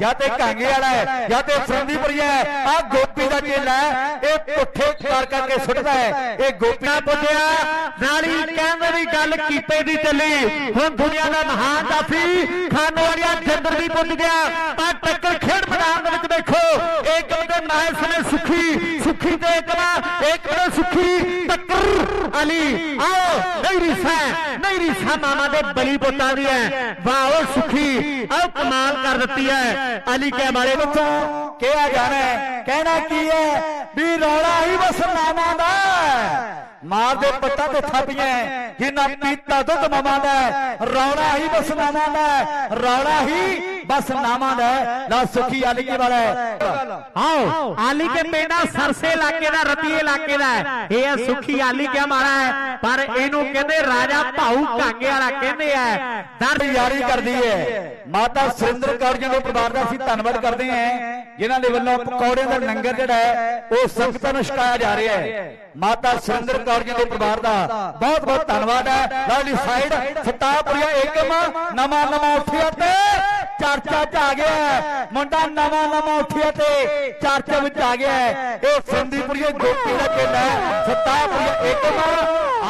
ਜਾਂ ਤੇ ਕਾਂਗੇ ਵਾਲਾ ਹੈ ਜਾਂ ਤੇ ਫਰੰਦੀਪੁਰੀਆ ਹੈ। ਆ ਗੋਪੀ ਦਾ ਚੇਲਾ ਇਹ ਪੁੱਠੇ ਕਰ ਕਰਕੇ ਸੁੱਟਦਾ ਹੈ। ਇਹ ਗੋਪੀ ਨਾ ਪੁੱਜਿਆ ਨਾਲ ਹੀ ਕਹਿੰਦੇ ਵੀ ਗੱਲ ਕੀਪੇ ਦੀ ਚੱਲੀ। ਹੁਣ ਦੁਨੀਆ ਦਾ ਮਹਾਨ ਜਾਫੀ ਖਾਨੋਵਾਲੀਆ ਚੰਦਰ ਵੀ ਪੁੱਜ ਗਿਆ। ਆ ਟੱਕਰ ਖੇਡ ਮੈਦਾਨ ਦੇ ਵਿੱਚ ਦੇਖੋ। ਇੱਕ ਤੇ ਨਾਇਸ ਨੇ ਸੁਖੀ। ਸੁਖੀ ਤੇ ਇਕਲਾ ਇੱਕ ਤੇ ਸੁਖੀ, ਟੱਕਰ, ਅਲੀ। ਆਓ, ਨਹੀਂ ਰੀਸਾ ਨਹੀਂ ਰੀਸਾ ਮਾਮਾ ਦੇ ਬਲੀ ਪੁੱਤਾਂ ਦੀ ਹੈ ਵਾਹ, ਉਹ ਸੁਖੀ। ਆਓ, ਕਮਾਲ ਕਰ ਦਿੱਤੀ ਹੈ ਅਲੀ ਕੇ ਵਾਲੇ ਵਿੱਚੋਂ ਕਿਹਾ ਜਾਣਾ ਹੈ, ਕਹਿਣਾ ਕੀ ਹੈ ਵੀ ਰੌਲਾ ਹੀ ਬਸ ਨਾਮਾਂ ਦਾ ਹੈ। ਮਾਰ ਦੇ ਪੱਟਾਂ ਤੇ ਥਾਪੀਆਂ ਜਿਨ੍ਹਾਂ ਪੀਤਾ ਦੁੱਧ ਮਾਮਾ ਦਾ ਰੌਲਾ ਹੀ ਬਸ ਨਾਮਾਂ ਦਾ ਰੌਲਾ ਹੀ ਬਸ ਨਾਮਾਂ ਦਾ। ਨਾ ਸੁਖੀ ਆਲੀ ਕੀ ਵਾਲਾ ਆਓ ਆਲੀ ਕੇ ਪਿੰਡਾ ਸਰਸੇ ਇਲਾਕੇ ਦਾ ਰਤੀਏ ਇਲਾਕੇ ਦਾ ਇਹ ਹੈ ਸੁਖੀ ਆਲੀ ਕੇ ਮਾਰਾ ਹੈ? ਪਰ ਇਹਨੂੰ ਕਹਿੰਦੇ ਰਾਜਾ ਭਾਊ ਕਾਂਗੇ ਵਾਲਾ ਕਹਿੰਦੇ ਆ। ਦਰ ਯਾਰੀ ਕਰਦੀ ਹੈ। ਮਾਤਾ ਸੁਰਿੰਦਰ ਕੌਰ ਜੀ ਦੇ ਪਰਿਵਾਰ ਦਾ ਅਸੀਂ ਧੰਨਵਾਦ ਕਰਦੇ ਹਾਂ ਜਿਨ੍ਹਾਂ ਦੇ ਵੱਲੋਂ ਪਕੌੜਿਆਂ ਦਾ ਲੰਗਰ ਜਿਹੜਾ ਹੈ ਉਹ ਸੰਗਤਾਂ ਨੂੰ ਛਕਾਇਆ ਜਾ ਰਿਹਾ ਹੈ। ਮਾਤਾ ਸੁਰਿੰਦਰ ਕੌਰ ਜੀ ਦੇ ਪਰਿਵਾਰ ਦਾ ਬਹੁਤ ਬਹੁਤ ਧੰਨਵਾਦ ਹੈ। ਲਵਲੀ ਸਾਈਡ ਫਤਾਪੁਰੀਆ ਏਕਮ ਨਵਾਂ ਨਵਾਂ ਉੱਠਿਆ ਤੇ ਚਰਚਾ ਚ ਆ ਗਿਆ ਮੁੰਡਾ ਨਵਾਂ ਨਵਾਂ ਉੱਠਿਆ ਤੇ ਚਰਚਾ ਵਿੱਚ ਆ ਗਿਆ ਇਹ ਫਰੰਦੀਪੁਰੀਆ ਗੋਪੀ ਦਾ ਚੇਲਾ ਹੈ। ਫਤਾਪੁਰੀਆ ਏਕਮ